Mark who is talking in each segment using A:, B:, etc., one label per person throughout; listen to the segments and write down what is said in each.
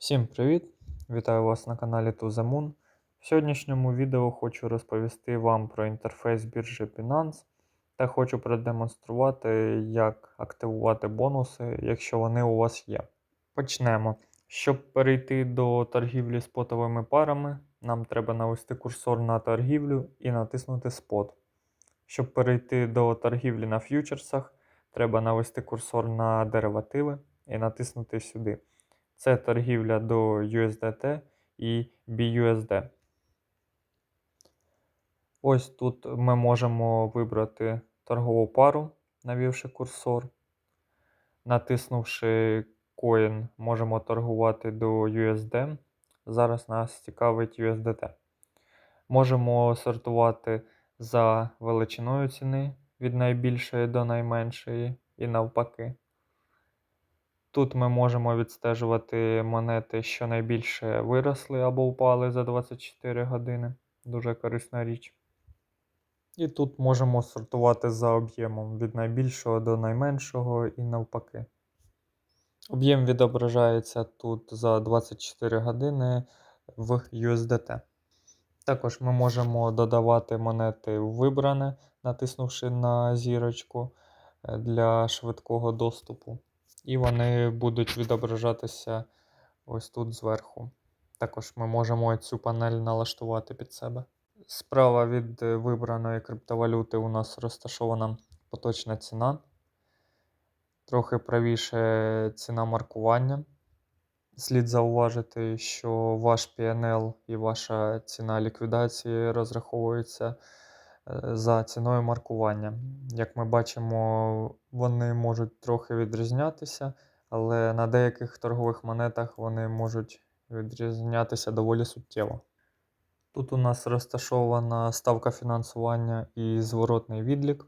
A: Всім привіт! Вітаю вас на каналі The В сьогоднішньому відео хочу розповісти вам про інтерфейс біржі Binance та хочу продемонструвати, як активувати бонуси, якщо вони у вас є. Почнемо. Щоб перейти до торгівлі спотовими парами, нам треба навести курсор на торгівлю і натиснути спот. Щоб перейти до торгівлі на ф'ючерсах, треба навести курсор на деривативи і натиснути сюди. Це торгівля до USDT і BUSD. Ось тут ми можемо вибрати торгову пару, навівши курсор. Натиснувши коін, можемо торгувати до USD. Зараз нас цікавить USDT. Можемо сортувати за величиною ціни від найбільшої до найменшої і навпаки. Тут ми можемо відстежувати монети, що найбільше виросли або впали за 24 години. Дуже корисна річ. І тут можемо сортувати за об'ємом від найбільшого до найменшого і навпаки. Об'єм відображається тут за 24 години в USDT. Також ми можемо додавати монети в вибране, натиснувши на зірочку е, для швидкого доступу і вони будуть відображатися ось тут зверху. Також ми можемо цю панель налаштувати під себе. Справа від вибраної криптовалюти у нас розташована поточна ціна. Трохи правіше ціна маркування. Слід зауважити, що ваш PNL і ваша ціна ліквідації розраховуються Е, за ціною маркування. Як ми бачимо, вони можуть трохи відрізнятися, але на деяких торгових монетах вони можуть відрізнятися доволі суттєво. Тут у нас розташована ставка фінансування і зворотний відлік.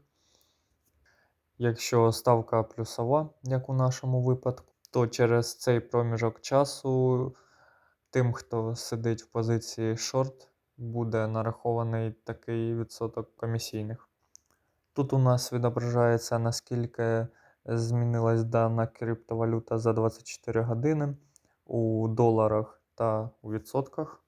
A: Якщо ставка плюсова, як у нашому випадку, то через цей проміжок часу тим, хто сидить в позиції шорт, буде нарахований такий відсоток комісійних. Тут у нас відображається, наскільки змінилась дана криптовалюта за 24 години у доларах та у відсотках.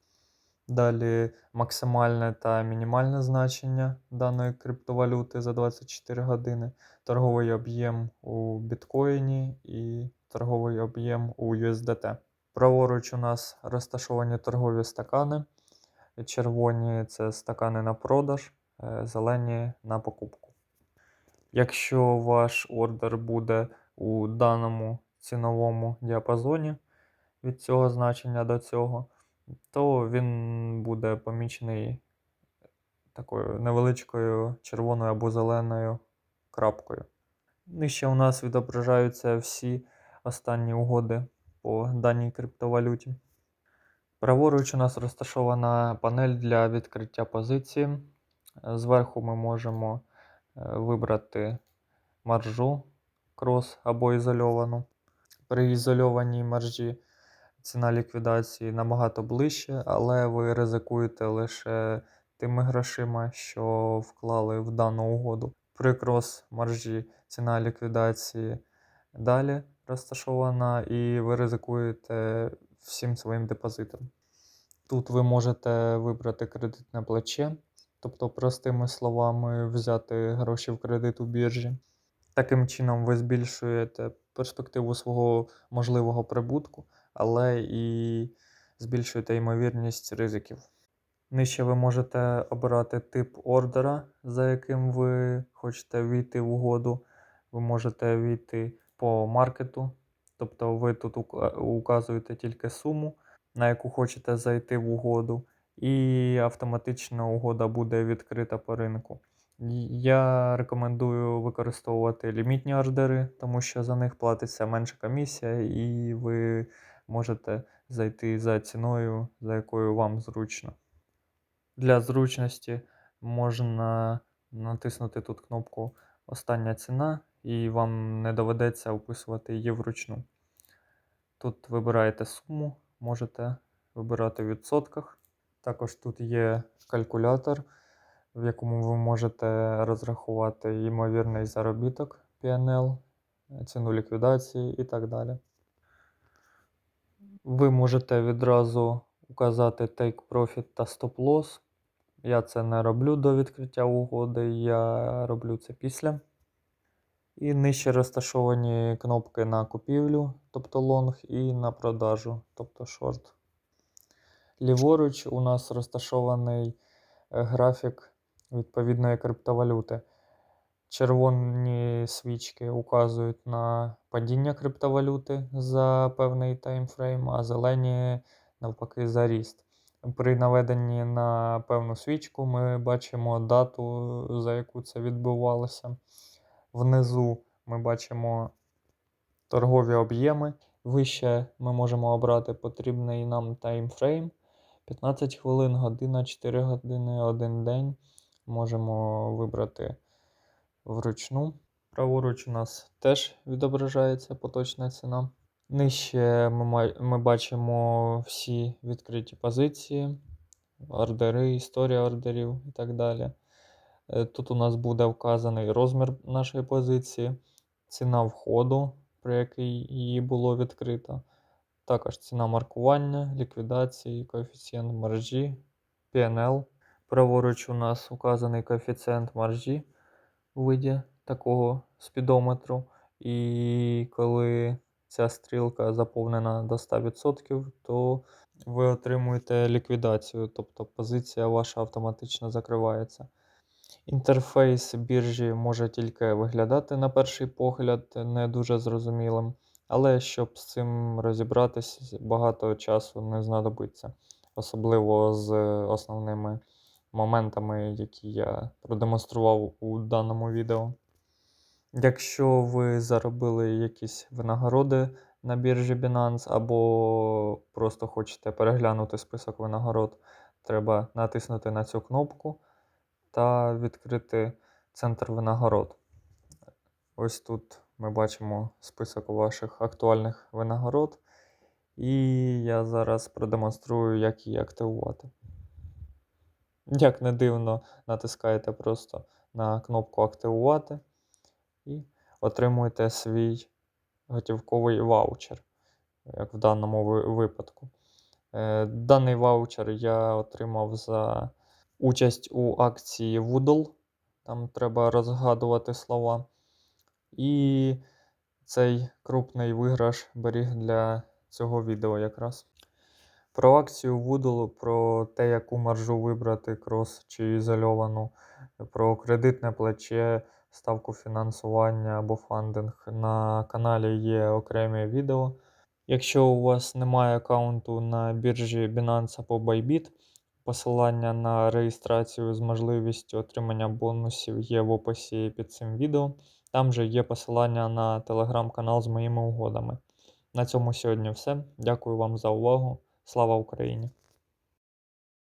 A: Далі максимальне та мінімальне значення даної криптовалюти за 24 години, торговий об'єм у біткоїні і торговий об'єм у USDT. Праворуч у нас розташовані торгові стакани. Червоні це стакани на продаж, е, зелені на покупку. Якщо ваш ордер буде у даному ціновому діапазоні від цього значення до цього, то він буде помічений такою невеличкою червоною або зеленою крапкою. Нижче у нас відображаються всі останні угоди по даній криптовалюті. Праворуч у нас розташована панель для відкриття позиції. Зверху ми можемо е, вибрати маржу крос або ізольовану. При ізольованій маржі ціна ліквідації набагато ближче, але ви ризикуєте лише тими грошима, що вклали в дану угоду. При крос маржі ціна ліквідації далі розташована, і ви ризикуєте всім своїм депозитом. Тут ви можете вибрати кредитне плече, тобто, простими словами, взяти гроші в кредит у біржі. Таким чином, ви збільшуєте перспективу свого можливого прибутку, але і збільшуєте ймовірність ризиків. Нижче ви можете обирати тип ордера, за яким ви хочете війти в угоду. Ви можете війти по маркету, тобто ви тут указуєте тільки суму на яку хочете зайти в угоду, і автоматично угода буде відкрита по ринку. Я рекомендую використовувати лімітні ордери, тому що за них платиться менша комісія, і ви можете зайти за ціною, за якою вам зручно. Для зручності можна натиснути тут кнопку Остання ціна, і вам не доведеться вписувати її вручну. Тут вибираєте суму, можете вибирати в відсотках. Також тут є калькулятор, в якому ви можете розрахувати ймовірний заробіток PNL, ціну ліквідації і так далі. Ви можете відразу указати Take Profit та Stop Loss. Я це не роблю до відкриття угоди, я роблю це після. І нижче розташовані кнопки на купівлю, тобто лонг, і на продажу, тобто шорт. Ліворуч у нас розташований е, графік відповідної криптовалюти. Червоні свічки указують на падіння криптовалюти за певний таймфрейм, а зелені навпаки за ріст. При наведенні на певну свічку ми бачимо дату, за яку це відбувалося. Внизу ми бачимо торгові об'єми. Вище ми можемо обрати потрібний нам таймфрейм. 15 хвилин, година, 4 години, 1 день. Можемо вибрати вручну. Праворуч у нас теж відображається поточна ціна. Нижче ми, ми бачимо всі відкриті позиції, ордери, історія ордерів і так далі. Е, Тут у нас буде вказаний розмір нашої позиції, ціна входу, при якій її було відкрито. Також ціна маркування, ліквідації, коефіцієнт маржі, PNL. Праворуч у нас указаний коефіцієнт маржі у виді такого спідометру. І коли ця стрілка заповнена до 100%, то ви отримуєте ліквідацію, тобто позиція ваша автоматично закривається. Інтерфейс біржі може тільки виглядати на перший погляд не дуже зрозумілим, але щоб з цим розібратись, багато часу не знадобиться, особливо з основними моментами, які я продемонстрував у даному відео. Якщо ви заробили якісь винагороди на біржі Binance або просто хочете переглянути список винагород, треба натиснути на цю кнопку та відкрити центр винагород. Ось тут ми бачимо список ваших актуальних винагород. І я зараз продемонструю, як її активувати. Як не дивно, натискаєте просто на кнопку Активувати і отримуєте свій готівковий ваучер, як в даному випадку. Е, Даний ваучер я отримав за участь у акції Woodle. Там треба розгадувати слова. І цей крупний виграш беріг для цього відео якраз. Про акцію Woodle, про те, яку маржу вибрати, крос чи ізольовану, про кредитне плече, ставку фінансування або фандинг. На каналі є окремі відео. Якщо у вас немає аккаунту на біржі Binance або Bybit, посилання на реєстрацію з можливістю отримання бонусів є в описі під цим відео. Там же є посилання на телеграм-канал з моїми угодами. На цьому сьогодні все. Дякую вам за увагу. Слава Україні!